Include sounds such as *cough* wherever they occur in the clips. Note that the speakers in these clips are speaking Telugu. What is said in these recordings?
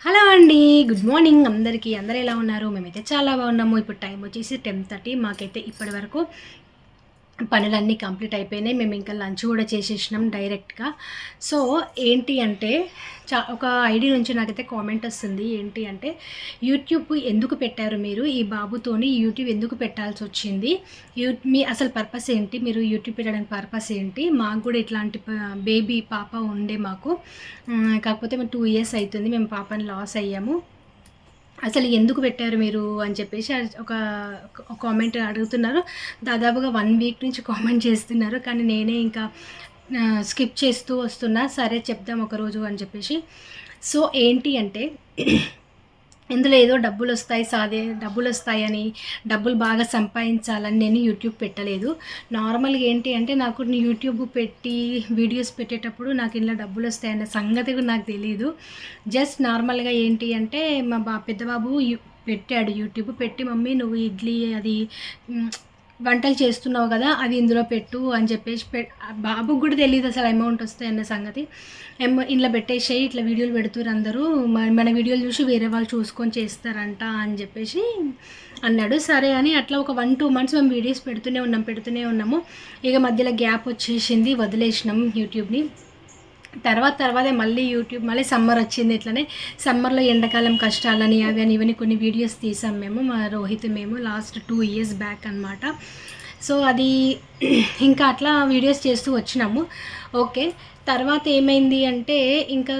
హలో అండి గుడ్ మార్నింగ్. అందరికీ అందరూ ఎలా ఉన్నారు? మేమైతే చాలా బాగున్నాము. ఇప్పుడు టైం వచ్చేసి టెన్ థర్టీ. మాకైతే ఇప్పటి వరకు పనులన్నీ కంప్లీట్ అయిపోయినాయి. మేము ఇంకా లంచ్ కూడా చేసేసినాం డైరెక్ట్గా. సో ఏంటి అంటే చా ఒక ఐడి నుంచి నాకైతే కామెంట్ వస్తుంది. ఏంటి అంటే యూట్యూబ్ ఎందుకు పెట్టారు మీరు? ఈ బాబుతోని యూట్యూబ్ ఎందుకు పెట్టాల్సి వచ్చింది? యూ మీ అసలు పర్పస్ ఏంటి? మీరు యూట్యూబ్ పెట్టడానికి పర్పస్ ఏంటి? మాకు కూడా ఇట్లాంటి బేబీ పాప ఉండే మాకు. కాకపోతే మేము టూ ఇయర్స్ అవుతుంది. మేము పాపని లాస్ అయ్యాము. అసలు ఎందుకు పెట్టారు మీరు అని చెప్పేసి ఒక కామెంట్ అడుగుతున్నారు. దాదాపుగా వన్ వీక్ నుంచి కామెంట్ చేస్తున్నారు. కానీ నేనే ఇంకా స్కిప్ చేస్తూ వస్తున్నా. సరే చెప్దాం ఒకరోజు అని చెప్పేసి. సో ఏంటి అంటే ఇందులో ఏదో డబ్బులు వస్తాయి సాదే డబ్బులు వస్తాయని డబ్బులు బాగా సంపాదించాలని నేను యూట్యూబ్ పెట్టలేదు. నార్మల్గా ఏంటి అంటే నాకు యూట్యూబ్ పెట్టి వీడియోస్ పెట్టేటప్పుడు నాకు ఇలా డబ్బులు వస్తాయన్న సంగతి కూడా నాకు తెలియదు జస్ట్ నార్మల్గా ఏంటి అంటే మా బా పెద్దబాబు యూ పెట్టాడు యూట్యూబ్. పెట్టి మమ్మీ నువ్వు ఇడ్లీ అది వంటలు చేస్తున్నావు కదా అవి ఇందులో పెట్టు అని చెప్పేసి పె బాబుకు కూడా తెలియదు అసలు అమౌంట్ వస్తాయి అన్న సంగతి. ఎమ్ ఇంట్లో పెట్టేసేయి ఇట్లా వీడియోలు పెడుతున్నారు అందరూ. మన మన వీడియోలు చూసి వేరే వాళ్ళు చూసుకొని చేస్తారంట అని చెప్పేసి అన్నాడు. సరే అని అట్లా ఒక వన్ టూ మంత్స్ మేము వీడియోస్ పెడుతూనే ఉన్నాం పెడుతూనే ఉన్నాము. ఇక మధ్యలో గ్యాప్ వచ్చేసింది వదిలేసినాం యూట్యూబ్ని తర్వాత తర్వాతే మళ్ళీ యూట్యూబ్ మళ్ళీ సమ్మర్ వచ్చింది ఇట్లనే. సమ్మర్లో ఎండాకాలం కష్టాలని అవి అని ఇవన్నీ కొన్ని వీడియోస్ తీసాం మేము మా రోహిత్ మేము లాస్ట్ టూ ఇయర్స్ బ్యాక్ అన్నమాట. సో అది *clears throat* ఇంకా అట్లా వీడియోస్ చేస్తూ వచ్చినాము. ఓకే తర్వాత ఏమైంది అంటే ఇంకా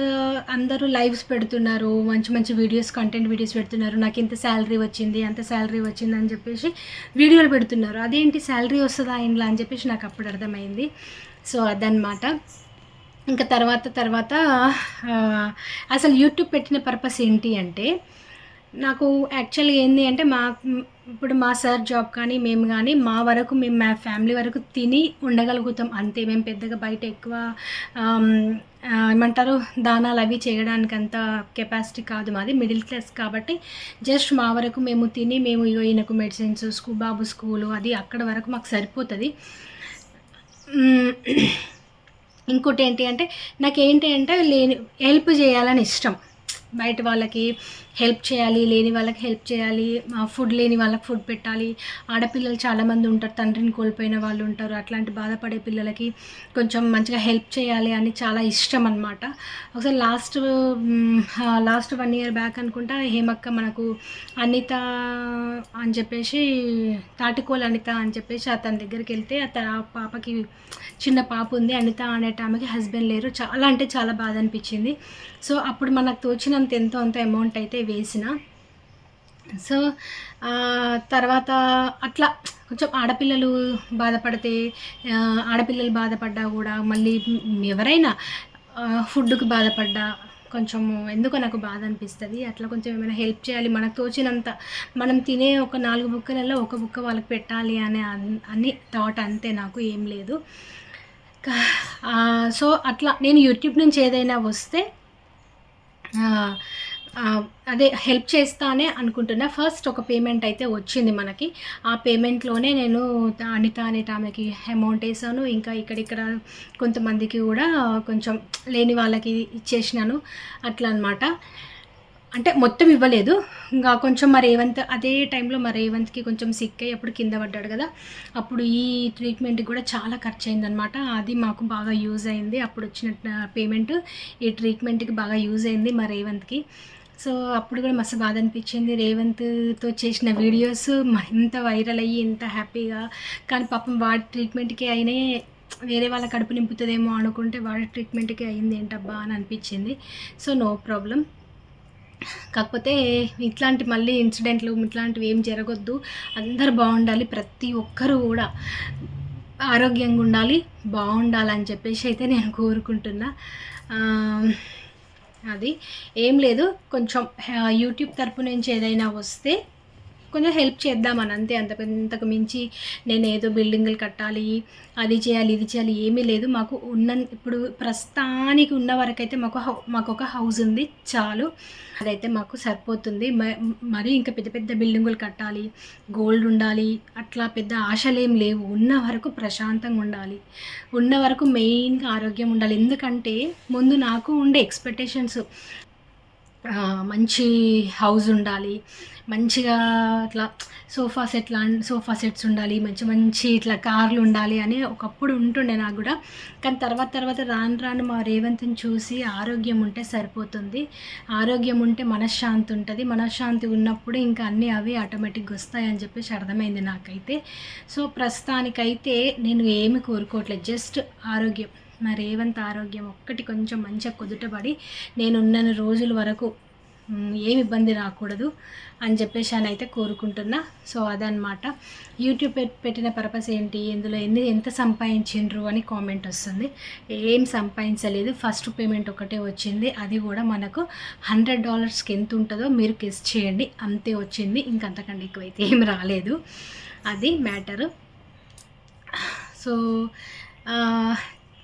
అందరూ లైవ్స్ పెడుతున్నారు మంచి మంచి వీడియోస్ కంటెంట్ వీడియోస్ పెడుతున్నారు. నాకు ఇంత శాలరీ వచ్చింది అంత శాలరీ వచ్చింది అని చెప్పేసి వీడియోలు పెడుతున్నారు. అదేంటి శాలరీ వస్తుందా ఇంట్లో అని చెప్పేసి నాకు అప్పుడు అర్థమైంది. సో అదనమాట ఇంకా తర్వాత తర్వాత అసలు యూట్యూబ్ పెట్టిన పర్పస్ ఏంటి అంటే నాకు యాక్చువల్గా ఏంటి అంటే మా ఇప్పుడు మా సార్ జాబ్ కానీ మేము కానీ మా వరకు మేము మా ఫ్యామిలీ వరకు తిని ఉండగలుగుతాం. అంతే మేము పెద్దగా బయట ఎక్కువ ఏమంటారు దానాలు అవి చేయడానికి అంత కెపాసిటీ కాదు మాది మిడిల్ క్లాస్ కాబట్టి జస్ట్ మా వరకు మేము తిని మేము ఈయనకు మెడిసిన్స్ స్కూ బాబు స్కూలు అది అక్కడ వరకు మాకు సరిపోతుంది. ఇంకోటి ఏంటి అంటే నాకు ఏంటి అంటే లేని హెల్ప్ చేయాలని ఇష్టం. బయట వాళ్ళకి హెల్ప్ చేయాలి లేని వాళ్ళకి హెల్ప్ చేయాలి ఫుడ్ లేని వాళ్ళకి ఫుడ్ పెట్టాలి. ఆడపిల్లలు చాలామంది ఉంటారు తండ్రిని కోల్పోయిన వాళ్ళు ఉంటారు. అట్లాంటి బాధపడే పిల్లలకి కొంచెం మంచిగా హెల్ప్ చేయాలి అని చాలా ఇష్టం అనమాట ఒకసారి last last one year back అనుకుంటా హేమక్క మనకు అనిత అని చెప్పేసి తాటికోలు అనిత అని చెప్పేసి అతని దగ్గరికి వెళ్తే అతను ఆ పాపకి చిన్న పాప ఉంది. అనిత అనే ఆమెకి హస్బెండ్ లేరు. చాలా అంటే చాలా బాధ అనిపించింది. సో అప్పుడు మనకు తోచినంత ఎంతో అంత అమౌంట్ అయితే వేసిన. సో తర్వాత అట్లా కొంచెం ఆడపిల్లలు బాధపడితే ఆడపిల్లలు బాధపడ్డా కూడా మళ్ళీ ఎవరైనా ఫుడ్కి బాధపడ్డా కొంచెం ఎందుకో నాకు బాధ అనిపిస్తుంది. అట్లా కొంచెం ఏమైనా హెల్ప్ చేయాలి మనకు తోచినంత మనం తినే ఒక నాలుగు బుక్కలలో ఒక బుక్క వాళ్ళకి పెట్టాలి అనే అని థాట్ అంతే నాకు ఏం లేదు. సో అట్లా నేను యూట్యూబ్ నుంచి ఏదైనా వస్తే అదే హెల్ప్ చేస్తానే అనుకుంటున్నా. ఫస్ట్ ఒక పేమెంట్ అయితే వచ్చింది మనకి. ఆ పేమెంట్లోనే నేను అనిత అనేట ఆమెకి అమౌంట్ వేసాను. ఇంకా ఇక్కడిక్కడ కొంతమందికి కూడా కొంచెం లేని వాళ్ళకి ఇచ్చేసినాను. అట్లా అనమాట అంటే మొత్తం ఇవ్వలేదు. ఇంకా కొంచెం మా రేవంత్ అదే టైంలో మా రేవంత్కి కొంచెం సిక్ అయ్యి అప్పుడు కింద పడ్డాడు కదా. అప్పుడు ఈ ట్రీట్మెంట్కి కూడా చాలా ఖర్చు అయిందనమాట అది మాకు బాగా యూజ్ అయింది. అప్పుడు వచ్చిన పేమెంట్ ఈ ట్రీట్మెంట్కి బాగా యూజ్ అయింది మా రేవంత్కి. సో అప్పుడు కూడా మస్తు బాధ అనిపించింది. రేవంత్తో చేసిన వీడియోస్ ఇంత వైరల్ అయ్యి ఇంత హ్యాపీగా కానీ పాపం వాడి ట్రీట్మెంట్కి అయినే వేరే వాళ్ళ కడుపు నింపుతుందేమో అనుకుంటే వాడి ట్రీట్మెంట్కి అయింది ఏంటబ్బా అని అనిపించింది. సో నో ప్రాబ్లం కాకపోతే ఇట్లాంటి మళ్ళీ ఇన్సిడెంట్లు ఇట్లాంటివి ఏం జరగొద్దు. అందరు బాగుండాలి ప్రతి ఒక్కరు కూడా ఆరోగ్యంగా ఉండాలి బాగుండాలని చెప్పేసి అయితే నేను కోరుకుంటున్నా. అది. ఏం లేదు కొంచెం యూట్యూబ్ తరపు నుంచి ఏదైనా వస్తే కొంచెం హెల్ప్ చేద్దామని అంతే. అంత ఇంతకు మించి నేను ఏదో బిల్డింగులు కట్టాలి అది చేయాలి ఇది చేయాలి ఏమీ లేదు. మాకు ఉన్న ఇప్పుడు ప్రస్తుతానికి ఉన్న వరకైతే మాకు మాకు ఒక హౌస్ ఉంది చాలు. అదైతే మాకు సరిపోతుంది. మ- ఇంకా పెద్ద పెద్ద బిల్డింగులు కట్టాలి గోల్డ్ ఉండాలి అట్లా పెద్ద ఆశలు ఏం లేవు. ఉన్న వరకు ప్రశాంతంగా ఉండాలి. ఉన్న వరకు మెయిన్గా ఆరోగ్యం ఉండాలి. ఎందుకంటే ముందు నాకు ఉండే ఎక్స్పెక్టేషన్స్ మంచి హౌస్ ఉండాలి. మంచిగా ఇట్లా సోఫా సెట్ లా సోఫా సెట్స్ ఉండాలి. మంచి మంచి ఇట్లా కార్లు ఉండాలి అని ఒకప్పుడు ఉంటుండే నాకు కూడా. కానీ తర్వాత తర్వాత రాను రాను మా రేవంత్ని చూసి ఆరోగ్యం ఉంటే సరిపోతుంది. ఆరోగ్యం ఉంటే మనశ్శాంతి ఉంటుంది. మనశ్శాంతి ఉన్నప్పుడు ఇంకా అన్నీ అవి ఆటోమేటిక్గా వస్తాయని చెప్పేసి అర్థమైంది నాకైతే. సో ప్రస్తుతానికైతే నేను ఏమి కోరుకోవట్లేదు. జస్ట్ ఆరోగ్యం. మా రేవంత్ ఆరోగ్యం ఒక్కటి కొంచెం మంచిగా కుదుటపడి నేను ఉన్నన్ని రోజుల వరకు ఏమి ఇబ్బంది రాకూడదు అని చెప్పేసి అని అయితే కోరుకుంటున్నా. సో అదనమాట యూట్యూబ్ పెట్టిన పర్పస్ ఏంటి? ఇందులో ఎన్ని ఎంత సంపాదించిండ్రు అని కామెంట్ వస్తుంది. ఏం సంపాదించలేదు. ఫస్ట్ పేమెంట్ ఒకటే వచ్చింది. అది కూడా మనకు హండ్రెడ్ డాలర్స్కి ఎంత ఉంటుందో మీరు గెస్ చేయండి. అంతే వచ్చింది. ఇంకంతకంటే ఎక్కువైతే ఏం రాలేదు. అది మ్యాటరు. సో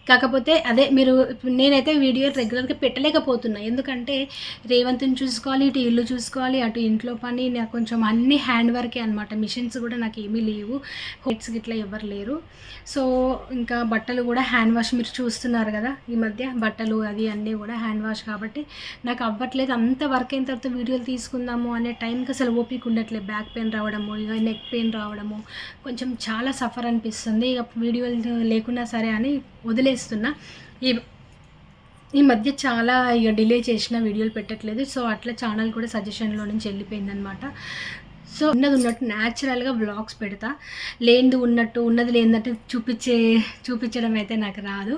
కాకపోతే అదే మీరు ఇప్పుడు నేనైతే వీడియో రెగ్యులర్గా పెట్టలేకపోతున్నా. ఎందుకంటే రేవంత్ని చూసుకోవాలి ఇటు ఇల్లు చూసుకోవాలి అటు ఇంట్లో పని నాకు కొంచెం అన్ని హ్యాండ్ వర్కే అనమాట మిషన్స్ కూడా నాకు ఏమీ లేవు. హెడ్స్ గిట్లా ఎవరు లేరు. సో ఇంకా బట్టలు కూడా హ్యాండ్ వాష్ మీరు చూస్తున్నారు కదా ఈ మధ్య బట్టలు అది అన్నీ కూడా హ్యాండ్ వాష్ కాబట్టి నాకు అవ్వట్లేదు. అంత వర్క్ అయిన తర్వాత వీడియోలు తీసుకుందాము అనే టైంకి అసలు ఓపిక ఉండట్లేదు. బ్యాక్ పెయిన్ రావడము ఇక నెక్ పెయిన్ రావడము. కొంచెం చాలా సఫర్ అనిపిస్తుంది. ఇక వీడియోలు లేకున్నా సరే అని వదిలే వదిలేస్తున్నా ఈ ఈ మధ్య చాలా ఇక డిలే చేసిన వీడియోలు పెట్టట్లేదు. సో అట్లా ఛానల్ కూడా సజెషన్లో నుంచి వెళ్ళిపోయిందనమాట సో ఉన్నది ఉన్నట్టు న్యాచురల్గా వ్లాగ్స్ పెడతా. లేనిది ఉన్నట్టు ఉన్నది లేనట్టు చూపించే చూపించడం అయితే నాకు రాదు.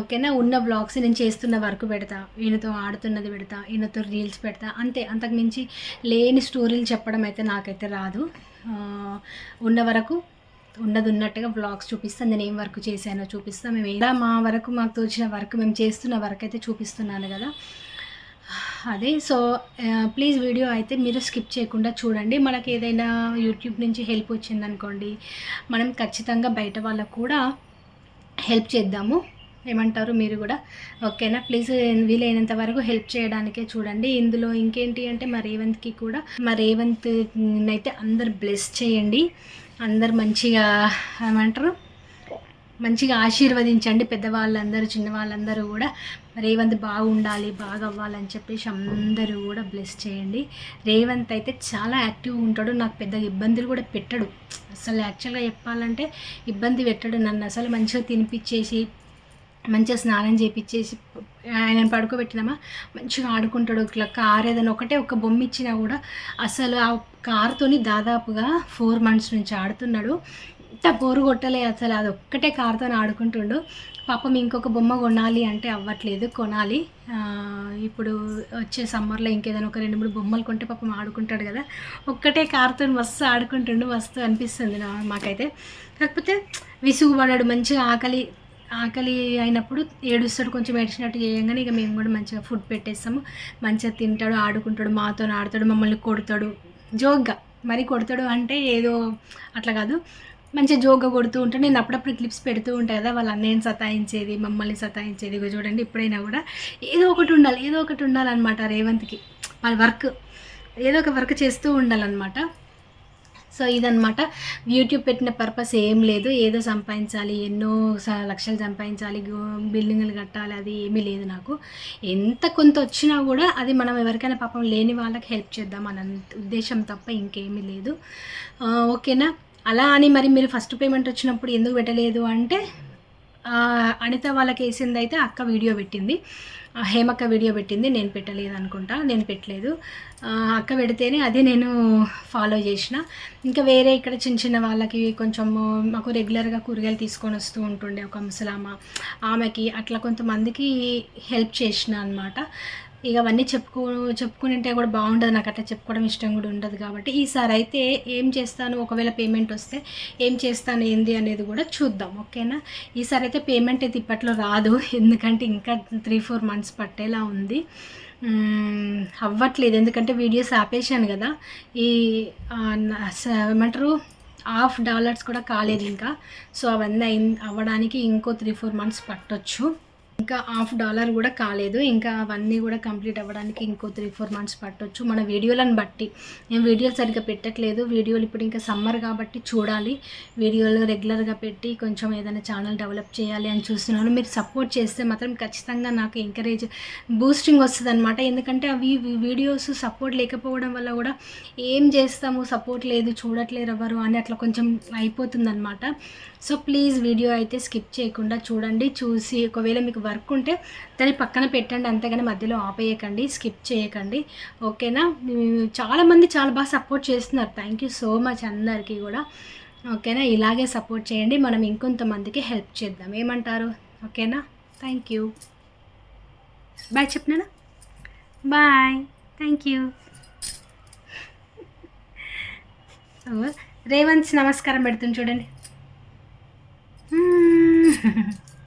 ఓకేనా? ఉన్న బ్లాగ్స్ నేను చేస్తున్న వర్క్ పెడతా. ఈయనతో ఆడుతున్నది పెడతా. ఈయనతో రీల్స్ పెడతా. అంతే. అంతకుమించి లేని స్టోరీలు చెప్పడం అయితే నాకైతే రాదు. ఉన్న వరకు ఉన్నది ఉన్నట్టుగా బ్లాగ్స్ చూపిస్తాను. నేను ఏం వర్క్ చేశానో చూపిస్తాను. మేము ఎలా మా వరకు మాకు తోచిన వర్క్ మేము చేస్తున్న వర్క్ అయితే చూపిస్తున్నాను కదా. అదే సో ప్లీజ్ వీడియో అయితే మీరు స్కిప్ చేయకుండా చూడండి. మనకి ఏదైనా యూట్యూబ్ నుంచి హెల్ప్ వచ్చిందనుకోండి మనం ఖచ్చితంగా బయట వాళ్ళకు కూడా హెల్ప్ చేద్దాము. ఏమంటారు మీరు కూడా? ఓకేనా ప్లీజ్ వీలైనంత వరకు హెల్ప్ చేయడానికే చూడండి. ఇందులో ఇంకేంటి అంటే మా రేవంత్కి కూడా మా రేవంత్ అయితే అందరు బ్లెస్ చేయండి. అందరు మంచిగా ఏమంటారు? మంచిగా ఆశీర్వదించండి పెద్దవాళ్ళందరూ చిన్నవాళ్ళందరూ కూడా. రేవంత్ బాగుండాలి బాగా అవ్వాలని చెప్పేసి అందరూ కూడా బ్లెస్ చేయండి. రేవంత్ అయితే చాలా యాక్టివ్గా ఉంటాడు నాకు పెద్ద ఇబ్బందులు కూడా పెట్టడు. అసలు యాక్చువల్గా చెప్పాలంటే ఇబ్బంది పెట్టడు. నన్ను అసలు మంచిగా తినిపించేసి మంచిగా స్నానం చేపించేసి ఆయనను పడుకోబెట్టినామా? మంచిగా ఆడుకుంటాడు ఇట్లా కార్ ఏదైనా ఒకటే ఒక బొమ్మ ఇచ్చినా కూడా అసలు ఆ కార్తోని దాదాపుగా ఫోర్ మంత్స్ నుంచి ఆడుతున్నాడు. ఇంత బోరు కొట్టలే అసలు అది ఒక్కటే కార్తో ఆడుకుంటుండు. పాపం ఇంకొక బొమ్మ కొనాలి అంటే అవ్వట్లేదు కొనాలి. ఇప్పుడు వచ్చే సమ్మర్లో ఇంకేదైనా ఒక రెండు మూడు బొమ్మలు కొంటే పాపం ఆడుకుంటాడు కదా. ఒక్కటే కార్తో మస్తు ఆడుకుంటుండు మస్తు అనిపిస్తుంది నా మాకైతే. కాకపోతే విసుగుపడాడు మంచిగా ఆకలి ఆకలి అయినప్పుడు ఏడుస్తాడు కొంచెం ఏడ్చినట్టు చేయంగానే ఇక మేము కూడా మంచిగా ఫుడ్ పెట్టేస్తాము. మంచిగా తింటాడు ఆడుకుంటాడు మాతో ఆడతాడు మమ్మల్ని కొడతాడు. జోక్గా. మరి కొడతాడు అంటే ఏదో అట్లా కాదు. మంచిగా జోక్గా కొడుతూ ఉంటే నేను అప్పుడప్పుడు క్లిప్స్ పెడుతూ ఉంటాయి కదా వాళ్ళ అన్నయ్యని సతాయించేది మమ్మల్ని సతాయించేది. ఇగో చూడండి ఇప్పుడైనా కూడా ఏదో ఒకటి ఉండాలి ఏదో ఒకటి ఉండాలన్నమాట రేవంత్కి. వాళ్ళ వర్క్ ఏదో ఒక వర్క్ చేస్తూ ఉండాలన్నమాట. సో ఇదనమాట యూట్యూబ్ పెట్టిన పర్పస్ ఏం లేదు. ఏదో సంపాదించాలి ఎన్నో లక్షలు సంపాదించాలి బిల్డింగ్లు బిల్డింగులు కట్టాలి అది ఏమీ లేదు నాకు. ఎంత కొంత వచ్చినా కూడా అది మనం ఎవరికైనా పాపం లేని వాళ్ళకి హెల్ప్ చేద్దాం అన్న ఉద్దేశం తప్ప ఇంకేమీ లేదు. ఓకేనా? అలా అని మరి మీరు ఫస్ట్ పేమెంట్ వచ్చినప్పుడు ఎందుకు పెట్టలేదు అంటే అనిత వాళ్ళకి వేసింది అయితే అక్క వీడియో పెట్టింది. హేమక్క వీడియో పెట్టింది నేను పెట్టలేదు అనుకుంటా నేను పెట్టలేదు. అక్క పెడితేనే అదే నేను ఫాలో చేసిన. ఇంకా వేరే ఇక్కడ చిన్న చిన్న వాళ్ళకి కొంచెం మాకు రెగ్యులర్గా కూరగాయలు తీసుకొని వస్తూ ఉంటుండే ఒక ముసలామ. ఆమెకి అట్లా కొంతమందికి హెల్ప్ చేసిన అనమాట ఇక అవన్నీ చెప్పుకో చెప్పుకుంటే కూడా బాగుండదు. నాకు అట్లా చెప్పుకోవడం ఇష్టం కూడా ఉండదు కాబట్టి ఈసారి అయితే ఏం చేస్తాను? ఒకవేళ పేమెంట్ వస్తే ఏం చేస్తాను? ఏంది అనేది కూడా చూద్దాం. ఓకేనా? ఈసారి అయితే పేమెంట్ అయితే ఇప్పట్లో రాదు. ఎందుకంటే ఇంకా త్రీ ఫోర్ మంత్స్ పట్టేలా ఉంది. అవ్వట్లేదు. ఎందుకంటే వీడియోస్ ఆపేశాను కదా. ఈ ఏమంటారు? హాఫ్ డాలర్స్ కూడా కాలేదు ఇంకా. సో అవన్నీ అయిన అవ్వడానికి ఇంకో త్రీ ఫోర్ మంత్స్ పట్టొచ్చు. ఇంకా హాఫ్ డాలర్ కూడా కాలేదు. ఇంకా అవన్నీ కూడా కంప్లీట్ అవ్వడానికి ఇంకో త్రీ ఫోర్ మంత్స్ పట్టొచ్చు. మన వీడియోలను బట్టి. నేను వీడియోలు సరిగ్గా పెట్టట్లేదు. వీడియోలు ఇప్పుడు ఇంకా సమ్మర్ కాబట్టి చూడాలి. వీడియోలు రెగ్యులర్గా పెట్టి కొంచెం ఏదైనా ఛానల్ డెవలప్ చేయాలి అని చూస్తున్నాను. మీరు సపోర్ట్ చేస్తే మాత్రం ఖచ్చితంగా నాకు ఎంకరేజ్ బూస్టింగ్ వస్తుంది అనమాట ఎందుకంటే అవి వీడియోస్ సపోర్ట్ లేకపోవడం వల్ల కూడా ఏం చేస్తాము? సపోర్ట్ లేదు చూడట్లేరు ఎవరు అని అట్లా కొంచెం అయిపోతుందన్నమాట. సో ప్లీజ్ వీడియో అయితే స్కిప్ చేయకుండా చూడండి. చూసి ఒకవేళ మీకు వర్క్ ఉంటే దాన్ని పక్కన పెట్టండి అంతేగాని మధ్యలో ఆపేయకండి స్కిప్ చేయకండి. ఓకేనా? చాలామంది చాలా బాగా సపోర్ట్ చేస్తున్నారు. థ్యాంక్ యూ సో మచ్ అందరికీ కూడా. ఓకేనా? ఇలాగే సపోర్ట్ చేయండి. మనం ఇంకొంతమందికి హెల్ప్ చేద్దాం. ఏమంటారు? ఓకేనా? థ్యాంక్ యూ బాయ్ చెప్పినా బాయ్ థ్యాంక్ యూ రేవంత్ నమస్కారం పెడుతుంది చూడండి. *laughs*